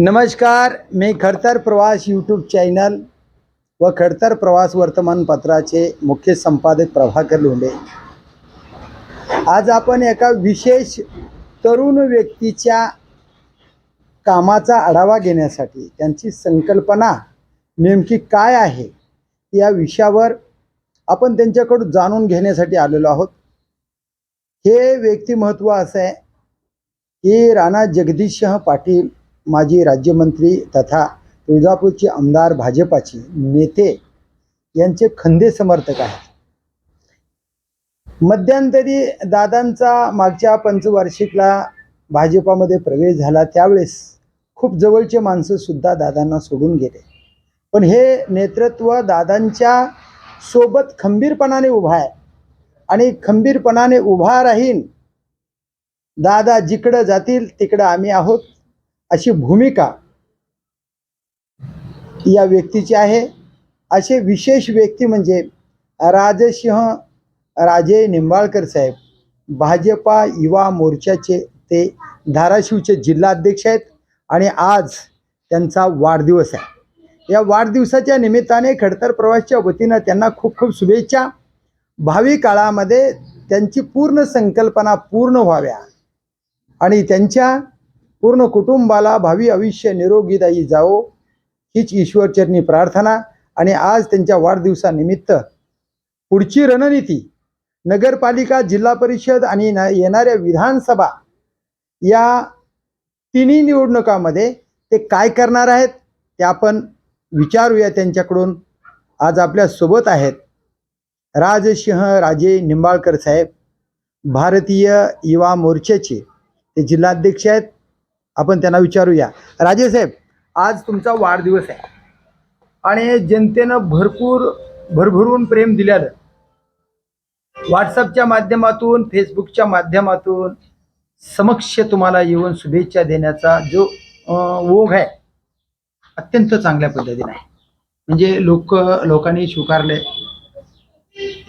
नमस्कार मी खडतर प्रवास यूट्यूब चॅनल व खडतर प्रवास वर्तमानपत्राचे मुख्य संपादक प्रभाकर लोंढे. आज आपण एका विशेष तरुण व्यक्तीच्या कामाचा आढावा घेण्यासाठी त्यांची संकल्पना नेमकी काय आहे या विषयावर आपण त्यांच्याकडून जाणून घेण्यासाठी आलेलो आहोत. हे व्यक्तिमत्व असं आहे की राणा जगदीशसिंह पाटील माजी राज्यमंत्री तथा तुळजापूरचे आमदार भाजपाचे नेते यांचे खंदे समर्थक आहेत. मध्यंतरी दादांचा मागच्या पंचवार्षिकला भाजपामध्ये प्रवेश झाला त्यावेळेस खूप जवळचे माणसं सुद्धा दादांना सोडून गेले. पण हे नेतृत्व दादांच्या सोबत खंबीरपणाने उभा आहे. आणि खंबीरपणाने उभा राहीन दादा जिकडं जातील तिकडं आम्ही आहोत. अशी भूमिका या व्यक्तीची आहे. असे विशेष व्यक्ती म्हणजे राजसिंह राजे निंबाळकर साहेब. भाजपा युवा मोर्चाचे ते धाराशिवचे जिल्हाध्यक्ष आहेत आणि आज त्यांचा वाढदिवस आहे. या वाढदिवसाच्या निमित्ताने खडतर प्रवासच्या वतीनं त्यांना खूप खूप शुभेच्छा. भावी काळामध्ये त्यांची पूर्ण संकल्पना पूर्ण व्हाव्या आणि त्यांच्या पूर्ण कुटुंबाला भावी आयुष्य निरोगीदायी जावो हीच ईश्वरचरणी प्रार्थना आणि आज त्यांच्या वाढदिवसानिमित्त पुढची रणनीती नगरपालिका जिल्हा परिषद आणि न येणाऱ्या विधानसभा या तिन्ही निवडणुकामध्ये ते काय करणार आहेत ते आपण विचारूया त्यांच्याकडून. आज आपल्यासोबत आहेत राजसिंह राजे निंबाळकर साहेब भारतीय युवा मोर्चाचे ते जिल्हाध्यक्ष आहेत. आपण त्यांना विचारूया. राजे साहेब आज तुमचा वाढदिवस आहे. आणि जनतेनं भरपूर भरभरून प्रेम दिल्यानं व्हॉट्सअपच्या माध्यमातून फेसबुकच्या माध्यमातून समक्ष तुम्हाला येऊन शुभेच्छा देण्याचा जो ओघ आहे अत्यंत चांगल्या पद्धतीने आहे. म्हणजे लोक लोकांनी स्वीकारले.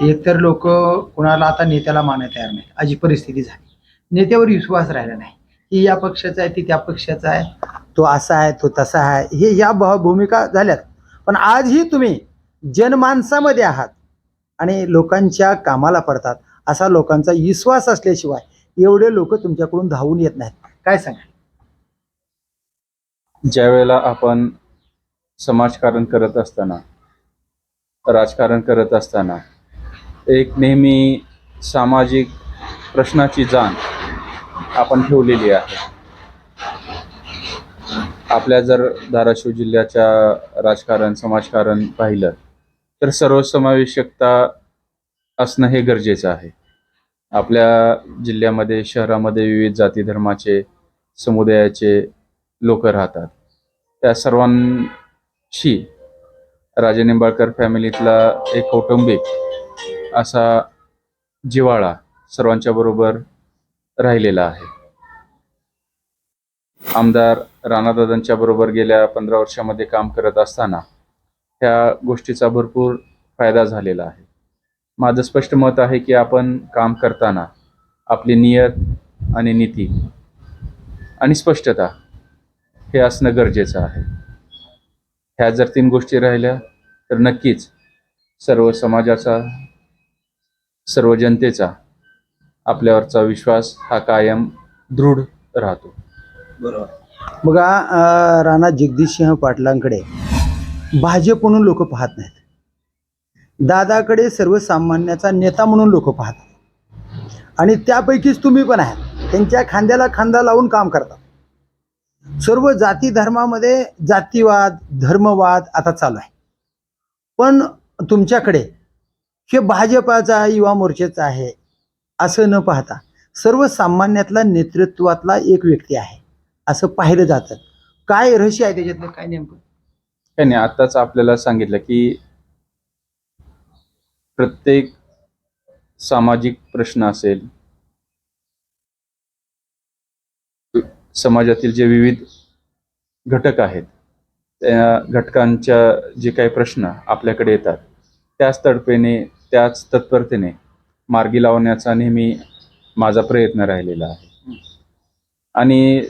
एकतर लोक कुणाला आता नेत्याला मानत तयार नाही अशी परिस्थिती झाली. नेत्यावर विश्वास राहिला नाही. ही या पक्षाचा आहे ती त्या पक्षाचा आहे तो असा आहे तो तसा आहे. हे या भ- भूमिका झाल्यात. पण आजही तुम्ही जनमानसामध्ये आहात आणि लोकांच्या कामाला पडतात असा लोकांचा विश्वास असल्याशिवाय एवढे लोक तुमच्याकडून धावून येत नाहीत. काय सांगा ज्या वेळेला आपण समाजकारण करत असताना राजकारण करत असताना एक नेहमी सामाजिक प्रश्नाची जाण आपण ठेवलेली आहे. आपल्या जर धाराशिव जिल्ह्याच्या राजकारण समाजकारण पाहिलं तर सर्वसमावेशकता असणं हे गरजेचं आहे. आपल्या जिल्ह्यामध्ये शहरामध्ये विविध जाती धर्माचे समुदायाचे लोक राहतात. त्या सर्वांशी राजे निंबाळकर फॅमिलीतला एक कौटुंबिक असा जिव्हाळा सर्वांच्या बरोबर राहिलेला आहे. आमदार राणादादांच्या बरोबर गेल्या पंधरा वर्षामध्ये काम करत असताना ह्या गोष्टीचा भरपूर फायदा झालेला आहे. माझं स्पष्ट मत आहे की आपण काम करताना आपली नियत आणि नीती आणि स्पष्टता हे असणं गरजेचं आहे. ह्या जर तीन गोष्टी राहिल्या तर नक्कीच सर्व समाजाचा सर्व जनतेचा आपल्यावरचा विश्वास हा कायम दृढ राहतो. बरोबर. बघा राणा जगदीशसिंह पाटलांकडे भाजप म्हणून लोक पाहत नाहीत. दादाकडे सर्वसामान्याचा नेता म्हणून लोक पाहत आणि त्यापैकीच तुम्ही पण आहात. त्यांच्या खांद्याला खांदा लावून काम करतात. सर्व जाती धर्मामध्ये जातीवाद धर्मवाद आता चालू आहे. पण तुमच्याकडे हे भाजपाचा युवा मोर्चाचा आहे असं न पाहता सर्वसामान्यातला नेतृत्वातला एक व्यक्ती आहे. असं पाहिलं जातं. काय रहस्य आहे त्याच्यातलं? काय नेमकं? काही नाही आत्ताच आपल्याला सांगितलं की प्रत्येक सामाजिक प्रश्न असेल समाजातील जे विविध घटक आहेत त्या घटकांच्या जे काही प्रश्न आपल्याकडे येतात त्याच तडपेने त्याच तत्परतेने मार्गी लावण्याचा नेहमी माझा प्रयत्न राहिलेला आहे. आणि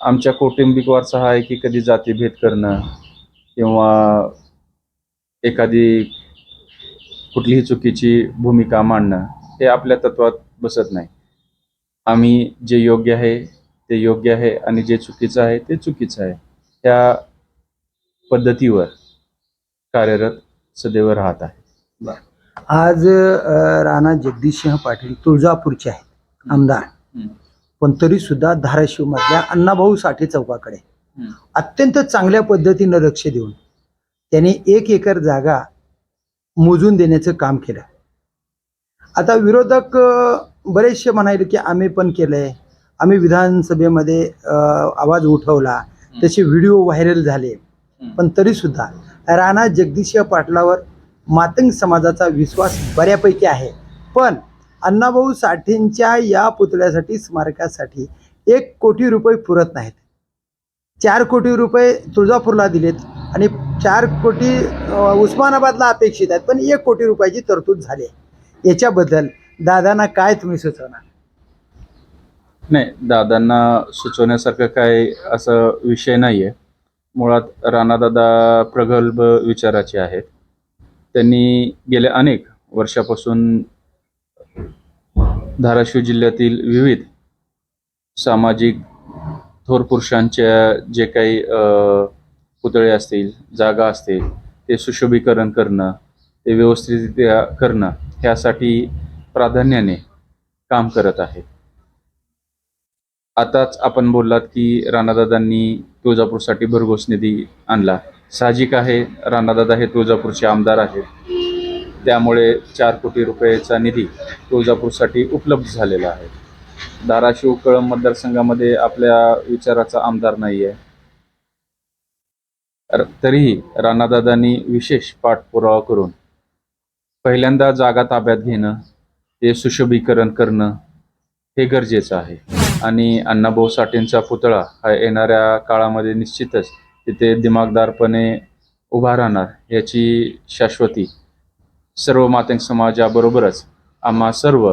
आमच्या कौटुंबिक वारसा हा आहे की कधी जातीभेद करणं किंवा एखादी कुठलीही चुकीची भूमिका मांडणं हे आपल्या तत्वात बसत नाही. आम्ही जे योग्य आहे ते योग्य आहे आणि जे चुकीचं आहे ते चुकीचं आहे. त्या पद्धतीवर कार्यरत सदैव राहत आहे. आज राणा जगदीशसिंह पाटील तुळजापूरचे आहेत आमदार. पण तरी सुद्धा धाराशिव मधल्या अण्णाभाऊ साठे चौकाकडे. अत्यंत चांगल्या पद्धतीनं लक्ष देऊन त्यांनी एक एकर जागा मोजून देण्याचं काम केलं. आता विरोधक बरेचसे म्हणाले की आम्ही पण केलंय. आम्ही विधानसभेमध्ये आवाज उठवला. तसे व्हिडिओ व्हायरल झाले. पण तरी सुद्धा राणा जगदीश पाटलावर मातंग समाजाचा विश्वास बऱ्यापैकी आहे. पण अण्णाभाऊ साठेंच्या या पुतळ्यासाठी स्मारकासाठी एक कोटी रुपये पुरत नाहीत. चार कोटी रुपये तुळजापूरला दिलेत आणि चार कोटी उस्मानाबादला अपेक्षित आहेत पण एक कोटी रुपयाची तरतूद झाली आहे. याच्याबद्दल दादांना काय तुम्ही सुचवणार? नाही दादांना सुचवण्यासारखं काय असं विषय नाही आहे मुळात राणादादा प्रगल्भ विचाराचे आहेत. त्यांनी गेल्या अनेक वर्षापासून धाराशिव जिल्ह्यातील विविध सामाजिक थोर पुरुषांच्या जे काही पुतळे असतील जागा असतील ते सुशोभीकरण करणं ते व्यवस्थितरित्या करणं ह्यासाठी प्राधान्याने काम करत आहे आताच आपण बोललात की राणादादांनी तुळजापूरसाठी भरघोस निधी आणला. साहजिक आहे राणादादा हे तुळजापूरचे आमदार आहेत. त्यामुळे चार कोटी रुपयाचा निधी तुळजापूरसाठी उपलब्ध झालेला आहे. धाराशिव कळंब मतदारसंघामध्ये आपल्या विचाराचा आमदार नाही आहे तरीही राणादादांनी विशेष पाठपुरावा करून पहिल्यांदा जागा ताब्यात घेणं ते सुशोभीकरण करणं हे गरजेचं आहे. आणि अण्णाभाऊ साठेंचा पुतळा हा येणाऱ्या काळामध्ये निश्चितच तिथे दिमागदारपणे उभा राहणार याची शाश्वती. सर्व मातंग समाजाबरोबरच आम्हा सर्व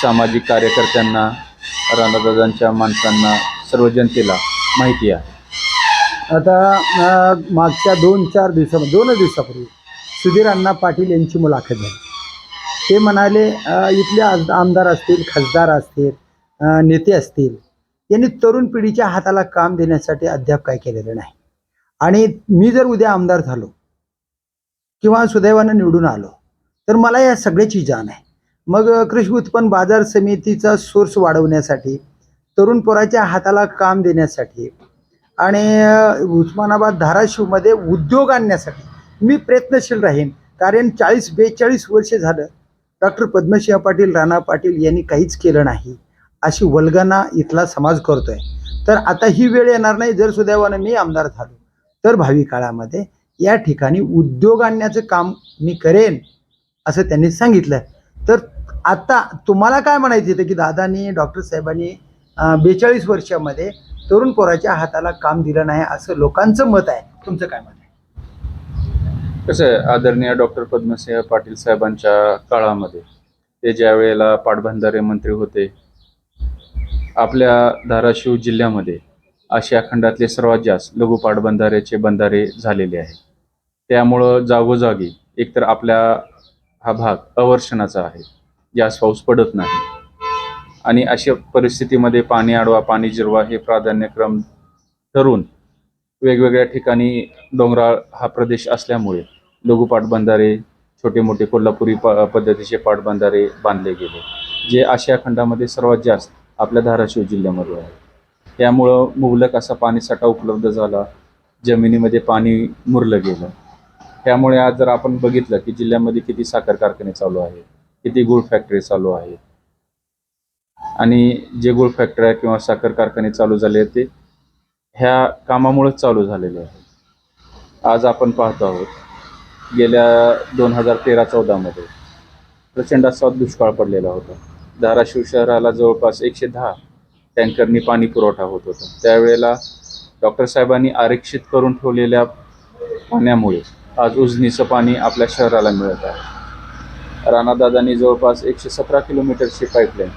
सामाजिक कार्यकर्त्यांना राणादादांच्या माणसांना सर्व जनतेला माहिती आहे. आता मागच्या दोन चार दिवसामध्ये दोनच दिवसापूर्वी सुधीर अण्णा पाटील यांची मुलाखत झाली. ते म्हणाले इथले आमदार असतील खासदार असतील नेते असतील यांनी तरुण पिढीच्या हाताला काम देण्यासाठी अद्याप काय केलेलं नाही. आणि मी जर उद्या आमदार झालो किंवा सुदैवानं निवडून आलो तर मला या सगळ्याची जाण आहे. मग कृषी उत्पन्न बाजार समितीचा सोर्स वाढवण्यासाठी तरुण पोराच्या हाताला काम देण्यासाठी आणि उस्मानाबाद धाराशिवमध्ये उद्योग आणण्यासाठी मी प्रयत्नशील राहीन. कारण चाळीस बेचाळीस वर्षे झालं डॉक्टर पद्मसिंह पाटील राणा पाटील यांनी काहीच केलं नाही. अशी वल्गना इथला समाज करतोय. तर आता ही वेळ येणार नाही जर सुदैवानं मी आमदार झालो तर भावी काळामध्ये या ठिकाणी उद्योग आणण्याचं काम मी करेन असं त्यांनी सांगितलं तर आता तुम्हाला काय म्हणायचं होतं की दादानी डॉक्टर साहेबांनी बेचाळीस वर्षामध्ये तरुण पोराच्या हाताला काम दिलं नाही असं लोकांचं मत आहे. तुमचं काय मत आहे? कसं आहे आदरणीय डॉक्टर पद्मसिंह पाटील साहेबांच्या काळामध्ये ते ज्या वेळेला पाटबंधारे मंत्री होते आपल्या धाराशिव जिल्ह्यामध्ये आशिया खंडातले सर्वात जास्त लघुपाट बंधाऱ्याचे बंधारे झालेले आहेत. त्यामुळं जागोजागी एकतर आपल्या हा भाग अवर्षणाचा आहे. जास्त पाऊस पडत नाही. आणि अशा परिस्थितीमध्ये पाणी आडवा पाणी जिरवा हे प्राधान्यक्रम ठरून वेगवेगळ्या ठिकाणी डोंगराळ हा प्रदेश असल्यामुळे लघुपाट बंधारे छोटे मोठे कोल्हापुरी प पद्धतीचे पाटबंधारे बांधले गेले जे आशिया खंडामध्ये सर्वात जास्त आपल्या धाराशिव जिल्ह्यामध्ये आहे. त्यामुळं मुबलक असा पाणीसाठा उपलब्ध झाला जमिनीमध्ये पाणी मुरलं गेलं. त्यामुळे आज जर आपण बघितलं की जिल्ह्यामध्ये किती साखर कारखाने चालू आहेत किती गुळ फॅक्टरी चालू आहेत आणि जे गुळ फॅक्टऱ्या किंवा साखर कारखाने चालू झाले आहेत ते ह्या कामामुळेच चालू झालेले आहे आज आपण पाहतो आहोत गेल्या दोन हजार तेरा चौदामध्ये प्रचंड असा दुष्काळ पडलेला होता. धाराशिव शहराला जवळपास एकशे दहा टँकरनी पाणी पुरवठा होत होता. त्यावेळेला डॉक्टर साहेबांनी आरक्षित करून ठेवलेल्या पाण्यामुळे आज उजनीचं पाणी आपल्या शहराला मिळत आहे. राणादादांनी जवळपास एकशे सतरा किलोमीटरची पाईपलाईन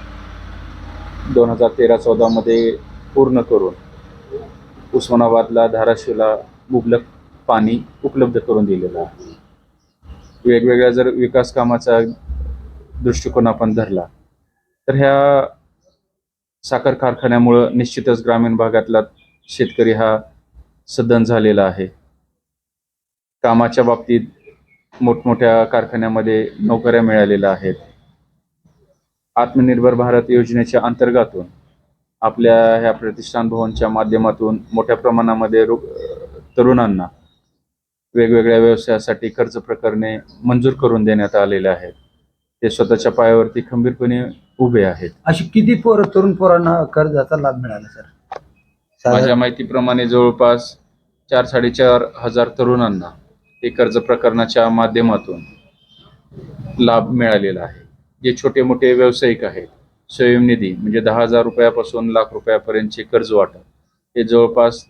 दोन हजार तेरा चौदामध्ये पूर्ण करून उस्मानाबादला धाराशिवला मुबलक पाणी उपलब्ध करून दिलेलं आहे. वेगवेगळ्या जर विकास कामाचा दृष्टिकोन आपण धरला तर ह्या साखर कारखान्यामुळं निश्चितच ग्रामीण भागातला शेतकरी हा सदन झालेला आहे. कामाच्या बाबतीत मोठमोठ्या कारखान्यामध्ये नोकऱ्या मिळालेल्या आहेत. आत्मनिर्भर भारत योजनेच्या अंतर्गतून आपल्या ह्या प्रतिष्ठान भवनच्या माध्यमातून मोठ्या प्रमाणामध्ये तरुणांना वेगवेगळ्या व्यवसायासाठी कर्ज प्रकरणे मंजूर करून देण्यात आलेले आहेत. ते स्वतःच्या पायावरती खंबीरपणे उभे आहेत. अशी किती पोर तरुण पोरांना कर्जाचा लाभ मिळाला सर? माझ्या माहितीप्रमाणे जवळपास चार साडेचार हजार तरुणांना हे कर्ज प्रकरणाच्या माध्यमातून लाभ मिळालेला आहे. जे छोटे मोठे व्यावसायिक आहेत स्वयंनिधी म्हणजे दहा हजार रुपयापासून लाख रुपयापर्यंतचे कर्ज वाटप हे जवळपास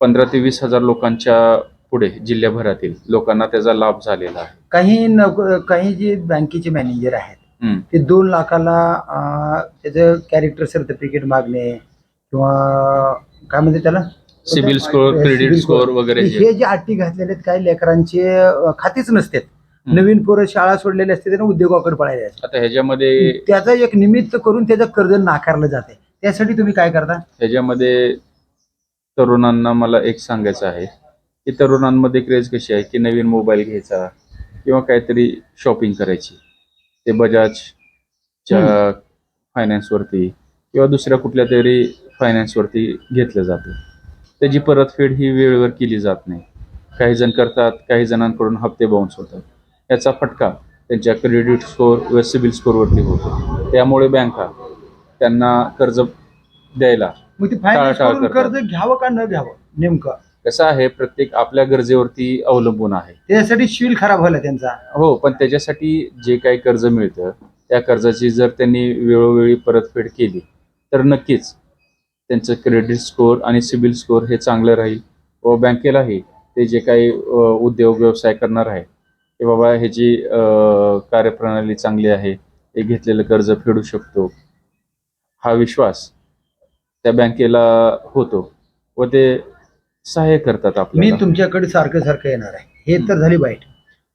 पंधरा ते वीस हजार लोकांच्या पुढे जिल्ह्याभरातील लोकांना त्याचा लाभ झालेला आहे. काही नको काही जे बँकेचे मॅनेजर आहेत हम्म. ते दोन लाखाला अं, त्याचं कॅरेक्टर सर्टिफिकेट मागणे किंवा काय म्हणते त्याला CIBIL score CIBIL credit score वगैरे जे हे जे अटी घातलेले आहेत काही लेकरांचे अं, खातीच नसतात. नवीन पोरं शाळा सोडलेले असते त्यांना उद्योगाकडे पळायला असतात. आता ह्याच्यामध्ये त्याचं एक निमित्त करून त्याचं कर्ज नाकारलं जाते त्यासाठी तुम्ही काय करता ह्याच्यामध्ये तरुणांना मला एक सांगायचं आहे की तरुणांमध्ये क्रेज कशी आहे की नवीन मोबाईल घ्यायचा किंवा काहीतरी शॉपिंग करायची. ते बजाजच्या फायनान्सवरती किंवा दुसऱ्या कुठल्या तरी फायनान्सवरती घेतलं जातं. त्याची परतफेड ही वेळेवर केली जात नाही. काही जण करतात काही जणांकडून हप्ते बाउन्स होतात. याचा फटका त्यांच्या क्रेडिट स्कोअर व सिबिल स्कोअरवरती होतो. त्यामुळे बँका त्यांना कर्ज द्यायला मग ते फायनान्स टाळाटाळ करून करतात. कर्ज घ्यावं का न घ्यावं? नेमकं. कसं आहे प्रत्येक आपल्या गरजेवरती अवलंबून आहे. त्यासाठी शिल खराब व्हायला त्यांचा. हो पण त्याच्यासाठी जे काही कर्ज मिळतं त्या कर्जाची जर त्यांनी वेळोवेळी परतफेड केली तर नक्कीच त्यांचं क्रेडिट स्कोअर आणि सिबिल स्कोअर हे चांगलं राहील. व बँकेलाही ते जे काही उद्योग व्यवसाय करणार आहे की बाबा ह्याची कार्यप्रणाली चांगली आहे हे घेतलेलं कर्ज फेडू शकतो. हा विश्वास त्या बँकेला होतो. व ते सहाय्य करतात मी आपल्याला. तुमच्याकडे सारखं सारखं येणार आहे. हे तर झाली वाईट.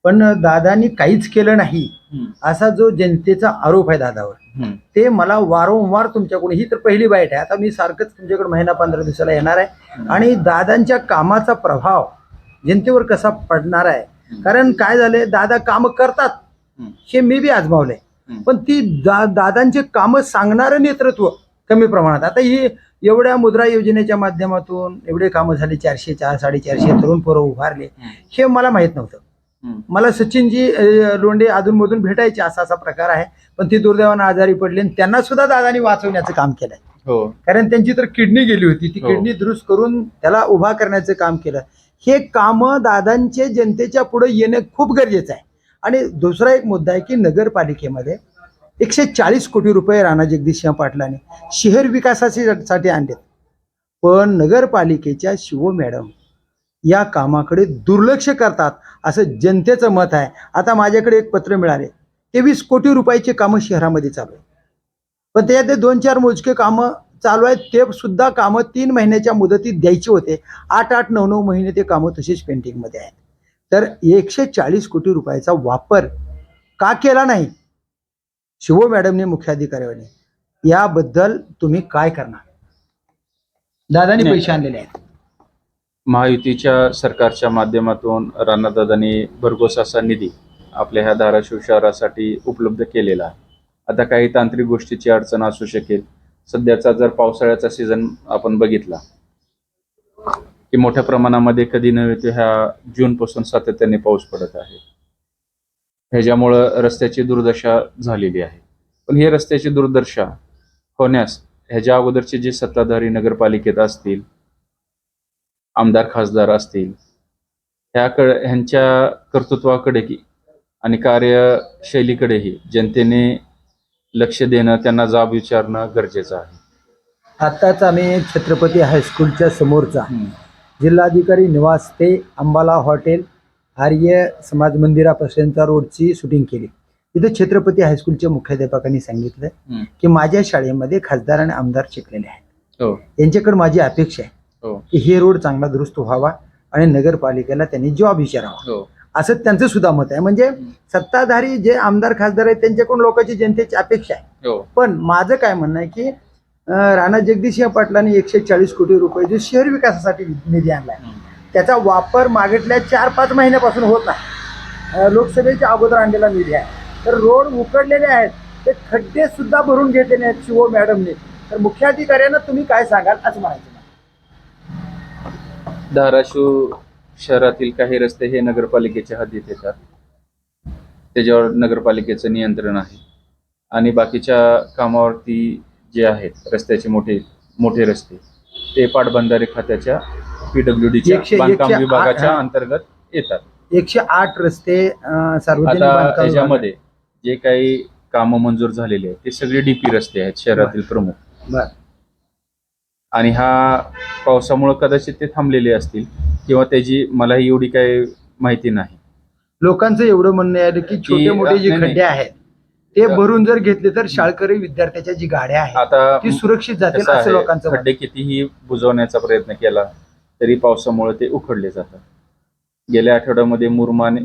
पण दादानी काहीच केलं नाही. हम्म, असा जो जनतेचा आरोप आहे दादावर हम्म. ते मला वारंवार तुमच्याकडून ही तर पहिली बाईट आहे. आता मी सारखंच तुमच्याकडे महिना पंधरा दिवसाला येणार आहे. आणि दादांच्या कामाचा प्रभाव जनतेवर कसा पडणार आहे? कारण काय झालंय दादा कामं करतात. हम्म. हे मी बी आजमावलंय. हम्म. पण ती दा दादांचे कामं सांगणारं नेतृत्व कमी प्रमाणात आता ही एवढ्या मुद्रा योजनेच्या माध्यमातून एवढे कामं झाले चारशे चार साडेचारशे तरुण पोरं उभारले. हे मला माहीत नव्हतं. मला सचिनजी लोंढे अधूनमधून भेटायचे असा असा प्रकार आहे पण ती दुर्दैवानं आजारी पडली आणि त्यांना सुद्धा दादानी वाचवण्याचं काम केलंय हो कारण त्यांची तर किडनी गेली होती ती हो. किडनी दुरुस्त करून त्याला उभा करण्याचं काम केलं हे कामं दादांचे जनतेच्या पुढे येणे खूप गरजेचं आहे आणि दुसरा एक मुद्दा आहे की नगरपालिकेमध्ये एकशे चाळीस कोटी रुपये राणा जगदीशसिंह पाटलाने शहर विकासासाठी आणलेत. पण नगरपालिकेच्या शिव मॅडम या कामाकडे दुर्लक्ष करतात असं जनतेचं मत आहे. आता माझ्याकडे एक पत्र मिळाले. तेवीस कोटी रुपयाचे कामं शहरामध्ये चालू आहे पण त्याच्यात दोन चार मोजके कामं चालू आहेत. ते सुद्धा कामं तीन महिन्याच्या मुदतीत द्यायचे होते. आठ आठ नऊ नऊ महिने ते कामं तसेच पेंटिंगमध्ये आहेत. तर एकशे चाळीस कोटी रुपयाचा वापर का केला नाही? शिव मॅडमने मुख्याधिकाऱ्याने याबद्दल तुम्ही काय करणार? दादानी. पैसे आणलेले आहेत. महायुतीच्या सरकारच्या माध्यमातून राणादादांनी भरघोस असा निधी आपल्या ह्या धाराशिव शहरासाठी उपलब्ध केलेला आहे. आता काही तांत्रिक गोष्टीची अडचण असू शकेल. सध्याचा जर पावसाळ्याचा सीझन आपण बघितला की मोठ्या प्रमाणामध्ये कधी नव्हे ह्या जूनपासून सातत्याने पाऊस पडत आहे. ह्याच्यामुळं रस्त्याची दुर्दशा झालेली आहे. पण ही रस्त्याची दुर्दशा होण्यास ह्याच्या अगोदरचे जे सत्ताधारी नगरपालिकेत असतील आमदार खासदार असतील ह्याकडे ह्यांच्या कर्तृत्वाकडे की आणि कार्यशैलीकडेही जनतेने लक्ष देणं त्यांना जाब विचारणं गरजेचं आहे. आत्ताच आम्ही छत्रपती हायस्कूलच्या समोरचा जिल्हाधिकारी निवास ते अंबाला हॉटेल आर्य समाज मंदिरापासूनचा रोडची शूटिंग केली. इथं छत्रपती हायस्कूलच्या मुख्याध्यापकांनी सांगितलं. की माझ्या शाळेमध्ये खासदार आणि आमदार शिकलेले आहेत. हो. यांच्याकडे माझी अपेक्षा आहे हो. की हे रोड चांगला दुरुस्त व्हावा आणि नगरपालिकेला त्यांनी जॉब विचारावा. हो. असं त्यांचं सुद्धा मत आहे. म्हणजे सत्ताधारी जे आमदार खासदार आहेत त्यांच्याकडून लोकांची जनतेची अपेक्षा आहे. हो. पण माझं काय म्हणणं आहे की राणा जगदीशसिंह पाटलांनी एकशे चाळीस कोटी रुपये जो शहर विकासासाठी निधी हम्म. त्याचा वापर मागितल्या चार पाच महिन्यापासून होत नाही. लोकसभेच्या अगोदर आणलेला निधी आहे. तर रोड उकडलेले आहेत ते खड्डे सुद्धा भरून घेतलेले आहेत शिवो मॅडमने. तर मुख्याधिकाऱ्यांना तुम्ही काय सांगाल असं म्हणायचं धाराशिव शहरातील काही रस्ते हे नगरपालिकेच्या हद्दीत येतात. त्याच्यावर नगरपालिकेचं नियंत्रण आहे. आणि बाकीच्या कामावरती जे आहेत रस्त्याचे मोठे मोठे रस्ते ते पाटबंधारे खात्याच्या पीडब्ल्यू डीच्या एकशे- बांधकाम एकशे विभागाच्या अंतर्गत येतात एकशे आठ रस्ते अं, सार्वजनिक आता बांधकाम याच्यामध्ये जे काही कामं मंजूर झालेली आहेत ते सगळे डीपी रस्ते आहेत शहरातील प्रमुख बरं. आणि हा पावसामुळे कदाचित ते थांबलेले असतील किंवा त्याची मलाही एवढी काही माहिती नाही लोकांचं एवढं म्हणणं आहे की छोटे मोठे जे नाही, नाही. खड्डे आहेत ते भरून जर घेतले तर शाळकरी विद्यार्थ्याच्या जी गाड्या आहेत आता ती सुरक्षित जातील कसं असं आहे, लोकांचं. खड्डे कितीही बुजवण्याचा प्रयत्न केला तरी पावसामुळे ते उखडले जातात. गेल्या आठवड्यामध्ये मुरमाने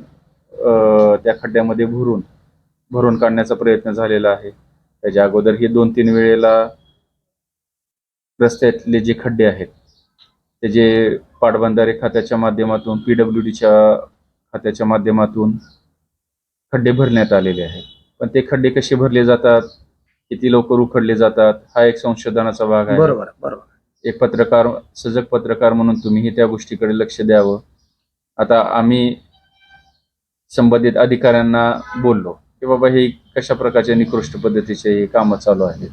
त्या खड्ड्यामध्ये भरून भरून काढण्याचा प्रयत्न झालेला आहे. त्याच्या अगोदर हे दोन तीन वेळेला रस्त्यातले जे खड्डे आहेत ते जे पाटबंधारे खात्याच्या माध्यमातून पीडब्ल्यू डीच्या खात्याच्या माध्यमातून खड्डे भरण्यात आलेले आहेत. पण ते खड्डे कसे भरले जातात किती लवकर उखडले जातात हा एक संशोधनाचा भाग आहे. बरोबर बरोबर. एक पत्रकार सजग पत्रकार म्हणून तुम्हीही त्या गोष्टीकडे लक्ष द्यावं. आता आम्ही संबंधित अधिकाऱ्यांना बोललो की बाबा हे कशा प्रकारच्या निकृष्ट पद्धतीचे हे कामं चालू आहेत?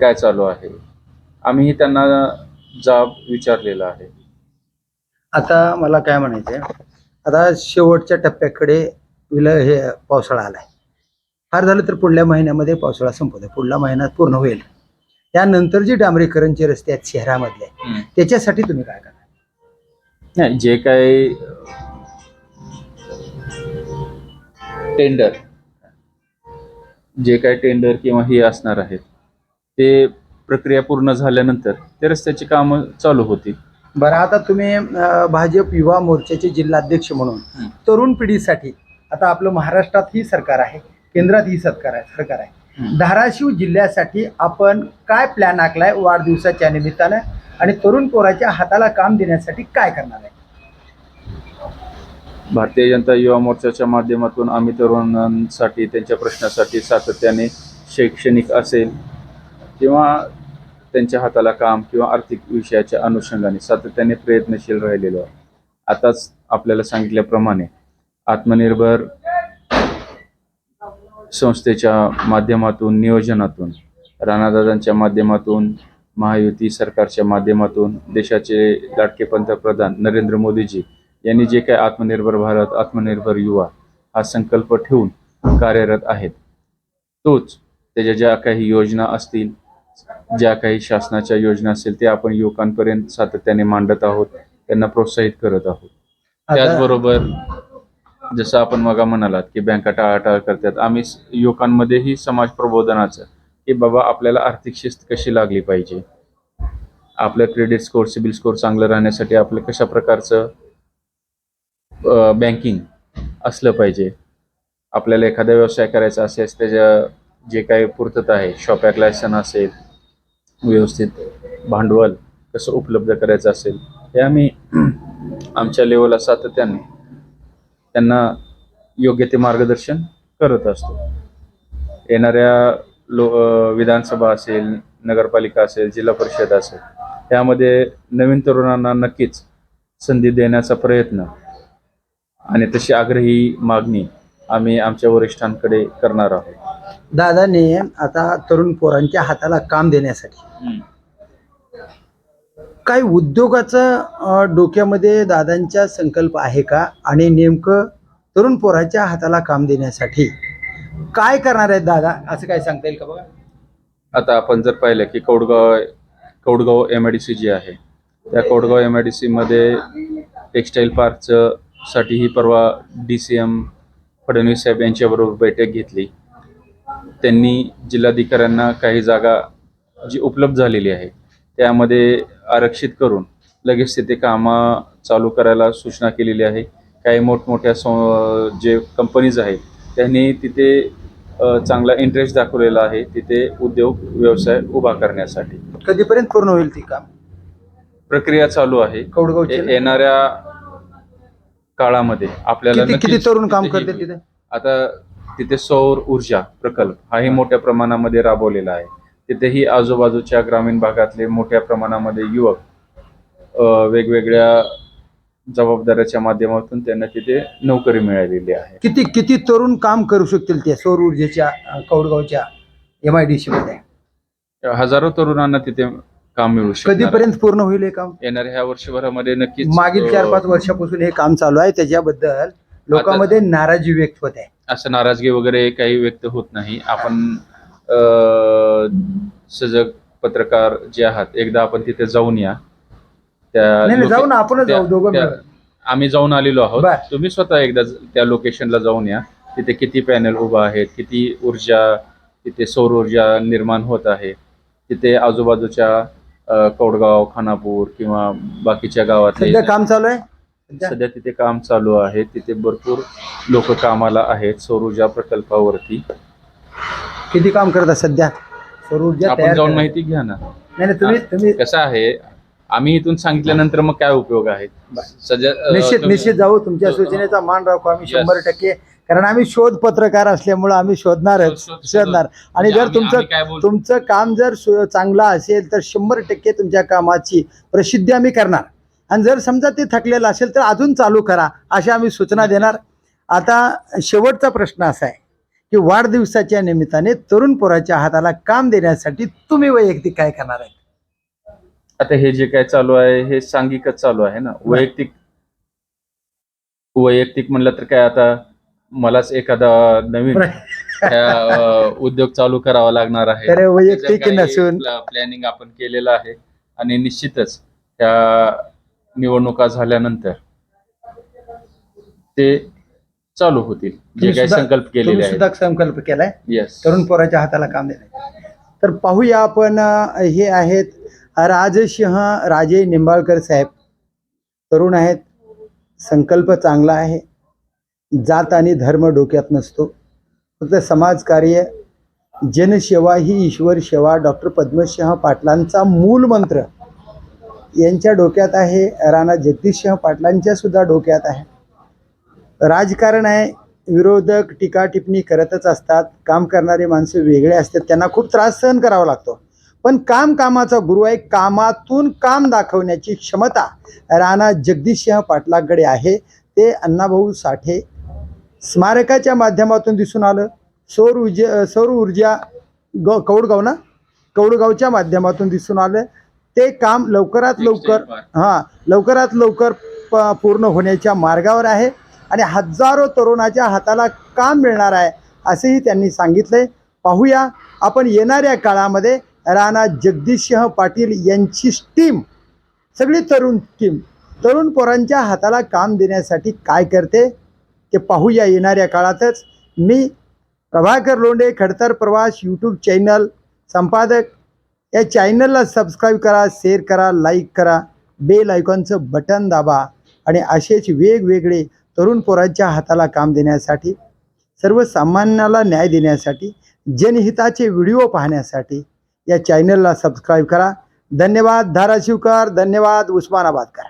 काय चालू आहे? आम्हीही त्यांना जाब विचारलेला आहे. आता मला काय म्हणायचंय? आता शेवटच्या टप्प्याकडे विल हे पावसाळा आलाय. फार झालं तर पुढल्या महिन्यामध्ये पावसाळा संपत. आहे पुढल्या महिन्यात पूर्ण होईल. त्यानंतर जे डांबरीकरणचे रस्ते आहेत शहरामधले. त्याच्यासाठी तुम्ही काय करणार नाही जे काही टेंडर जे काही टेंडर किंवा हे असणार आहेत ते प्रक्रिया पूर्ण झाल्यानंतर ते रस्त्याची कामं चालू होतील बरं आता तुम्ही भाजप युवा मोर्चाचे जिल्हाध्यक्ष म्हणून. तरुण पिढीसाठी आता आपलं महाराष्ट्रात ही सरकार आहे केंद्रात ही सरकार आहे सरकार आहे. धाराशिव जिल्ह्यासाठी आपण काय प्लॅन आखलाय वाढदिवसाच्या निमित्तानं? आणि तरुण पोराच्या हाताला काम देण्यासाठी काय करणार आहे? भारतीय जनता युवा मोर्चाच्या माध्यमातून आम्ही तरुणांसाठी त्यांच्या प्रश्नासाठी सातत्याने शैक्षणिक असेल किंवा त्यांच्या हाताला काम किंवा आर्थिक विषयाच्या अनुषंगाने सातत्याने प्रयत्नशील राहिलेलो आताच आपल्याला सांगितल्याप्रमाणे आत्मनिर्भर संस्थेच्या माध्यमातून नियोजनातून राणादादांच्या माध्यमातून महायुती सरकारच्या माध्यमातून देशाचे लाडके पंतप्रधान नरेंद्र मोदीजी यांनी जे काही आत्मनिर्भर भारत आत्मनिर्भर युवा हा संकल्प ठेवून कार्यरत आहेत. तोच त्याच्या ज्या काही योजना असतील ज्या काही शासनाच्या योजना असतील ते आपण युवकांपर्यंत सातत्याने मांडत आहोत त्यांना प्रोत्साहित करत आहोत. त्याचबरोबर जसं आपण मगा म्हणालात की बँका टाळाटाळ करतात आम्ही युवकांमध्येही समाज प्रबोधनाचं की बाबा आपल्याला आर्थिक शिस्त कशी लागली पाहिजे? आपलं क्रेडिट स्कोअर सिबिल स्कोअर चांगलं राहण्यासाठी आपलं कशा प्रकारचं बँकिंग असलं पाहिजे? आपल्याला एखादा व्यवसाय करायचा असेल त्याच्या जे काही पूर्तता आहे शॉप ॲक लायसन असेल व्यवस्थित भांडवल कसं उपलब्ध करायचं असेल हे आम्ही आमच्या लेवलला सातत्याने त्यांना योग्य ते मार्गदर्शन करत असतो. येणाऱ्या लो विधानसभा असेल नगरपालिका असेल जिल्हा परिषद असेल त्यामध्ये नवीन तरुणांना नक्कीच संधी देण्याचा प्रयत्न आणि तशी आग्रही मागणी आम्ही आमच्या वरिष्ठांकडे करणार आहोत. दादाने आता तरुण पोरांच्या हाताला काम देण्यासाठी काही उद्योगाचं डोक्यामध्ये दादांच्या संकल्प आहे का? आणि नेमकं तरुण पोराच्या हाताला काम देण्यासाठी काय करणार आहेत दादा? असं काय सांगता येईल का बघा? आता आपण जर पाहिलं की Kaudgaon Kaudgaon M I D C जी आहे. त्या कौडगाव एम आय डी सीमध्ये टेक्स्टाईल पार्कचं साठीही परवा डी सी एम फडणवीस साहेब यांच्याबरोबर बैठक घेतली. त्यांनी जिल्हाधिकाऱ्यांना काही जागा जी उपलब्ध झालेली आहे त्यामध्ये आरक्षित करून लगेच तिथे कामं चालू करायला सूचना केलेली आहे. काही मोठमोठ्या सं जे कंपनीज आहेत त्यांनी तिथे चांगला इंटरेस्ट दाखवलेला आहे तिथे उद्योग व्यवसाय उभा करण्यासाठी. कधीपर्यंत पूर्ण होईल ती काम? प्रक्रिया चालू आहे. कौडगावची? ये- येणाऱ्या काळामध्ये आपल्याला किती किती नक्कीच तरुण काम तिथे करते ही- तिथे? आता तिथे सौर ऊर्जा प्रकल्प हाही मोठ्या प्रमाणामध्ये राबवलेला आहे. तिथेही आजूबाजूच्या ग्रामीण भागातले मोठ्या प्रमाणामध्ये युवक वेगवेगळ्या जबाबदाऱ्याच्या माध्यमातून त्यांना तिथे नोकरी मिळालेली आहे. किती किती तरुण काम करू शकतील ते सौर ऊर्जेच्या कौडगावच्या एम आय डी सी मध्ये? हजारो तरुणांना तिथे काम मिळू आहे. कधीपर्यंत पूर्ण होईल हे काम? येणाऱ्या ह्या वर्षभरामध्ये नक्कीच मागील चार पाच वर्षापासून हे काम चालू आहे. त्याच्याबद्दल लोकांमध्ये नाराजी व्यक्त होत. आहे असं नाराजगी वगैरे काही व्यक्त होत नाही. आपण सजग पत्रकार जे आहात एकदा आपण तिथे जाऊन या. त्या नाही नाही, लोके- जाऊ ना आपणच त्या- जाऊ दोघं त्या- मिळून. आम्ही जाऊन आलेलो आहोत. बर. तुम्ही स्वतः एकदा ज- त्या लोकेशनला जाऊन या. तिथे किती पॅनल उभा आहेत किती ऊर्जा तिथे सौर ऊर्जा निर्माण होत आहे. तिथे आजूबाजूच्या अ, कौडगाव खानापूर किंवा बाकीच्या गावातले सध्या काम चालू आहे? सध्या? सध्या तिथे काम चालू आहे. तिथे भरपूर लोक कामाला आहेत सौर ऊर्जा प्रकल्पावरती. किती काम करतात सध्या सौर ऊर्जा आपण तयार जाऊन करा. माहिती घ्या ना नाही नाही तुम्ही तुम्ही कसं आहे आम्ही इथून सांगितल्यानंतर मग काय उपयोग आहे अ, निश्चित तुम्ही- निश्चित जाऊ तुमच्या. सूचनेचा मान राखू आम्ही Yes. शंभर टक्के कारण आम्ही शोध पत्रकार असल्यामुळे आम्ही शोधणारच शोध- शोध- शोधणार आणि म्हणजे जर आम्ही- तुमचं आम्ही काय बोलतो? तुमचं काम जर सु- चांगलं असेल तर शंभर टक्के तुमच्या कामाची प्रसिद्धी आम्ही करणार आणि जर समजा ते थकलेलं असेल तर अजून चालू करा अशा आम्ही सूचना देणार आता शेवटचा प्रश्न असा आहे की वाढदिवसाच्या निमित्ताने तरुण पोराच्या हाताला काम देण्यासाठी तुम्ही वैयक्तिक काय करणार आहे आता हे जे काय चालू आहे हे सांघिकच चालू आहे ना? वैयक्तिक वैयक्तिक म्हणलं तर काय आता मलाच एखादा नवीन उद्योग चालू करावा लागणार आहे. वैयक्तिक नसून. प्लॅनिंग आपण केलेलं आहे आणि निश्चितच त्या निवडणुका झाल्यानंतर ते चालू होतील. जे काही संकल्प केलेले आहेत. सुद्धा संकल्प केलाय? येस तरुण पोराच्या हाताला काम देणे तर पाहूया आपण हे आहेत राजसिंह राजे निंबाळकर साहेब. तरुण आहेत. संकल्प चांगला आहे. जात आणि धर्म डोक्यात नसतो. फक्त समाजकार्य जनसेवा ही ईश्वर सेवा. डॉक्टर पद्मसिंह पाटलांचा मूल मंत्र. यांच्या डोक्यात आहे राणा जगदीशसिंह पाटलांच्या सुद्धा डोक्यात आहे. राजकारण आहे विरोधक टीका टिप्पणी करतच असतात काम करणारे माणसं वेगळे असतात त्यांना खूप त्रास सहन करावा लागतो. पण काम कामाचा गुरु आहे कामातून काम दाखवण्याची क्षमता राणा जगदीशसिंह पाटलाकडे आहे. ते अण्णाभाऊ साठे स्मारकाच्या माध्यमातून दिसून आलं. सौर ऊर्जा सौर ऊर्जा ग कौडगाव ना कौडगावच्या माध्यमातून दिसून आलं. ते काम लवकरात लवकर हां लवकरात लवकर प पूर्ण होण्याच्या मार्गावर आहे. आणि हजारो तरुणाच्या हाताला काम मिळणार आहे असेही त्यांनी सांगितलंय. पाहूया आपण येणाऱ्या काळामध्ये राणा जगदीशसिंह पाटील यांची टीम सगळी तरुण टीम तरुण पोरांच्या हाताला काम देण्यासाठी काय करते ते पाहूया येणाऱ्या काळातच. मी प्रभाकर लोंढे खडतर प्रवास यूट्यूब चॅनल संपादक. या चॅनलला सबस्क्राईब करा शेअर करा लाईक करा बेल आयकॉनचं बटन दाबा आणि असेच वेगवेगळे तरुण पोरांच्या हाताला काम देण्यासाठी सर्वसामान्याला न्याय देण्यासाठी जनहिताचे व्हिडिओ पाहण्यासाठी या चॅनलला सबस्क्राईब करा. धन्यवाद धाराशिवकर धन्यवाद उस्मानाबादकर.